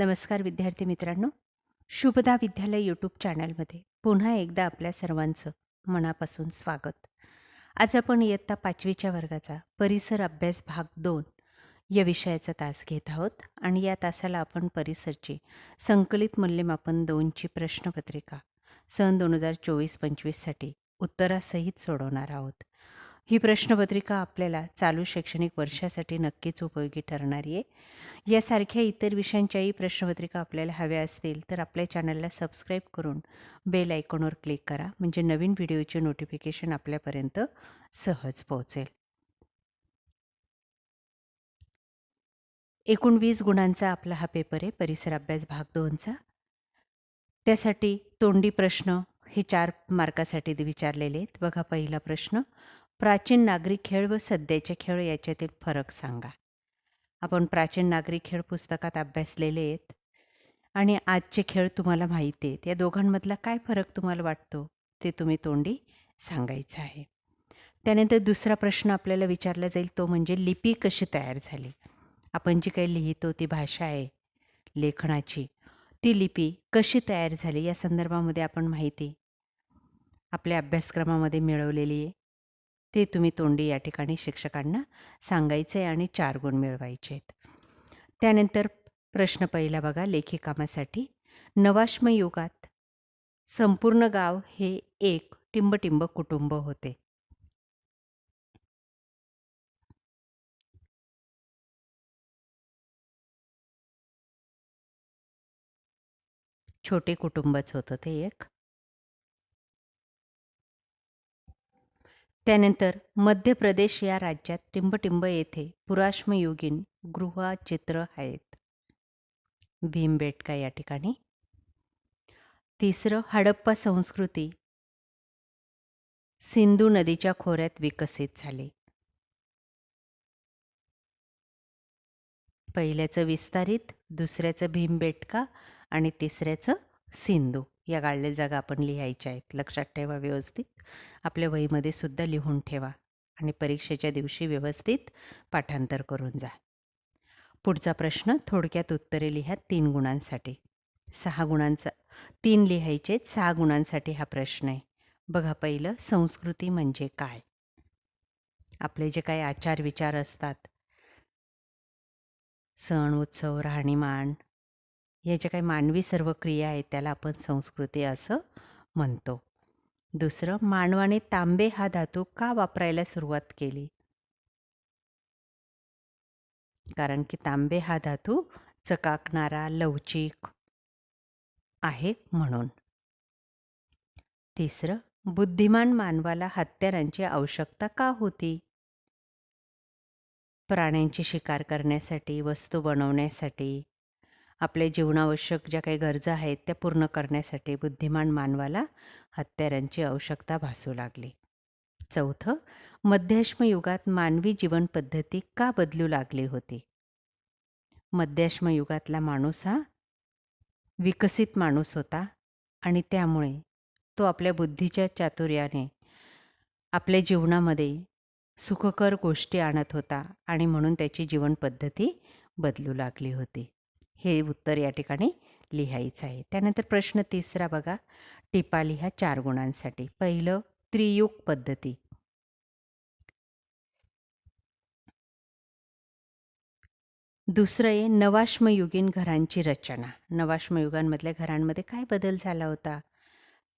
नमस्कार विद्यार्थी मित्रांनो. शुभदा विद्यालय यूट्यूब चॅनलमध्ये पुन्हा एकदा आपल्या सर्वांचं मनापासून स्वागत. आज आपण इयत्ता पाचवीच्या वर्गाचा परिसर अभ्यास भाग दोन या विषयाचा तास घेत आहोत आणि या तासाला आपण परिसरची संकलित मूल्यमापन दोनची प्रश्नपत्रिका सन दोन हजार चोवीस पंचवीससाठी उत्तरासहित सोडवणार आहोत. ही प्रश्नपत्रिका आपल्याला चालू शैक्षणिक वर्षासाठी नक्कीच उपयोगी ठरणारी आहे. यासारख्या इतर विषयांच्याही प्रश्नपत्रिका आपल्याला हव्या असतील तर आपल्या चॅनलला सबस्क्राईब करून बेल आयकॉनवर क्लिक करा म्हणजे नवीन व्हिडिओचे नोटिफिकेशन आपल्यापर्यंत सहज पोहोचेल. एकूण वीस गुणांचा आपला हा पेपर आहे परिसर अभ्यास भाग दोनचा. त्यासाठी तोंडी प्रश्न हे चार मार्कासाठी विचारलेले आहेत. बघा पहिला प्रश्न प्राचीन नागरी खेळ व सध्याचे खेळ याच्यातील फरक सांगा. आपण प्राचीन नागरी खेळ पुस्तकात अभ्यासलेले आहेत. आणि आजचे खेळ तुम्हाला माहिती आहेत. या दोघांमधला काय फरक तुम्हाला वाटतो? ते तुम्ही तोंडी सांगायचं आहे. त्यानंतर दुसरा प्रश्न आपल्याला विचारला जाईल तो म्हणजे लिपी कशी तयार झाली? आपण जी काही लिहितो ती भाषा आहे लेखनाची ती लिपी कशी तयार झाली? या संदर्भामध्ये आपण माहिती आपल्या अभ्यासक्रमामध्ये मिळवलेली आहे. ते तुम्ही तोंडी या ठिकाणी शिक्षकांना सांगायचे आणि चार गुण मिळवायचे आहेत. त्यानंतर प्रश्न पहिला बघा लेखी कामासाठी नवाश्म युगात संपूर्ण गाव हे एक टिंबटिंब कुटुंब होते. छोटे कुटुंबच होतं ते एक. त्यानंतर मध्य प्रदेश या राज्यात टिंबटिंब येथे पुराश्मयुगीन गृहचित्र आहेत. भीमबेटका या ठिकाणी. तिसरं हडप्पा संस्कृती. सिंधू नदीच्या खोऱ्यात विकसित झाली. पहिल्याचं विस्तारित दुसऱ्याचं भीमबेटका आणि तिसऱ्याचं सिंधू. या गाळलेल्या जागा आपण लिहायच्या आहेत. लक्षात ठेवा व्यवस्थित. आपल्या वहीमध्ये सुद्धा लिहून ठेवा आणि परीक्षेच्या दिवशी व्यवस्थित पाठांतर करून जा. पुढचा प्रश्न थोडक्यात उत्तरे लिहा तीन गुणांसाठी. सहा गुणांचा तीन लिहायचे आहेत, सहा गुणांसाठी हा प्रश्न आहे. बघा पहिलं संस्कृती म्हणजे काय? आपले जे काही आचार विचार असतात सण उत्सव राहणीमान या ज्या काही मानवी सर्व क्रिया आहेत त्याला आपण संस्कृती असं म्हणतो. दुसरं मानवाने तांबे हा धातू का वापरायला सुरुवात केली? कारण की तांबे हा धातू चकाकणारा लवचिक आहे म्हणून. तिसरं बुद्धिमान मानवाला हत्यारांची आवश्यकता का होती? प्राण्यांची शिकार करण्यासाठी वस्तू बनवण्यासाठी आपल्या जीवनावश्यक ज्या काही गरजा आहेत त्या पूर्ण करण्यासाठी बुद्धिमान मानवाला हत्यारांची आवश्यकता भासू लागली. चौथं मध्याश्म युगात मानवी जीवनपद्धती का बदलू लागली होती? मध्याश्म युगातला माणूस हा विकसित माणूस होता आणि त्यामुळे तो आपल्या बुद्धीच्या चातुर्याने आपल्या जीवनामध्ये सुखकर गोष्टी आणत होता आणि म्हणून त्याची जीवनपद्धती बदलू लागली होती. हे उत्तर या ठिकाणी लिहायचं आहे. त्यानंतर प्रश्न तिसरा बघा. टिपा लिहा चार गुणांसाठी. पहिलं त्रियुग पद्धती. दुसरं आहे नवाश्मयुगीन घरांची रचना. नवाश्मयुगांमधल्या घरांमध्ये काय बदल झाला होता?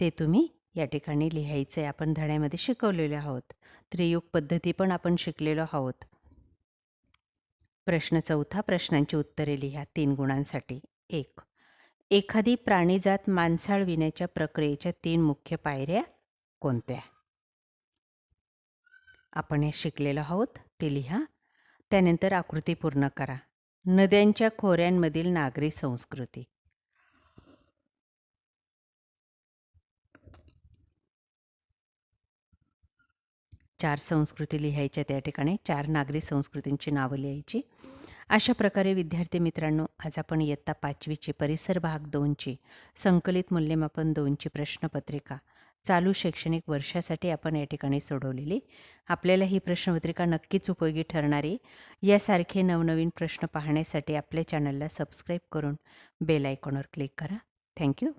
ते तुम्ही या ठिकाणी लिहायचं आहे आपण धड्यामध्ये शिकवलेले आहोत. त्रियुग पद्धती पण आपण शिकलेलो आहोत. प्रश्न चौथा प्रश्नांची उत्तरे लिहा तीन गुणांसाठी. एक एखादी प्राणीजात माणसाळविण्याच्या प्रक्रियेच्या तीन मुख्य पायऱ्या कोणत्या? आपण हे शिकलेलो आहोत ते लिहा. त्यानंतर आकृती पूर्ण करा. नद्यांच्या खोऱ्यांमधील नागरी संस्कृती. चार संस्कृती लिहायच्या त्या ठिकाणी चार नागरी संस्कृतींची नावं लिहायची. अशा प्रकारे विद्यार्थी मित्रांनो आज आपण इयत्ता पाचवीची परिसर भाग दोनची संकलित मूल्यमापन दोनची प्रश्नपत्रिका चालू शैक्षणिक वर्षासाठी आपण या ठिकाणी सोडवलेली. आपल्याला ही प्रश्नपत्रिका नक्कीच उपयोगी ठरणारी. यासारखे नवनवीन प्रश्न पाहण्यासाठी आपल्या चॅनलला सबस्क्राईब करून बेल आयकॉनवर क्लिक करा. थँक्यू.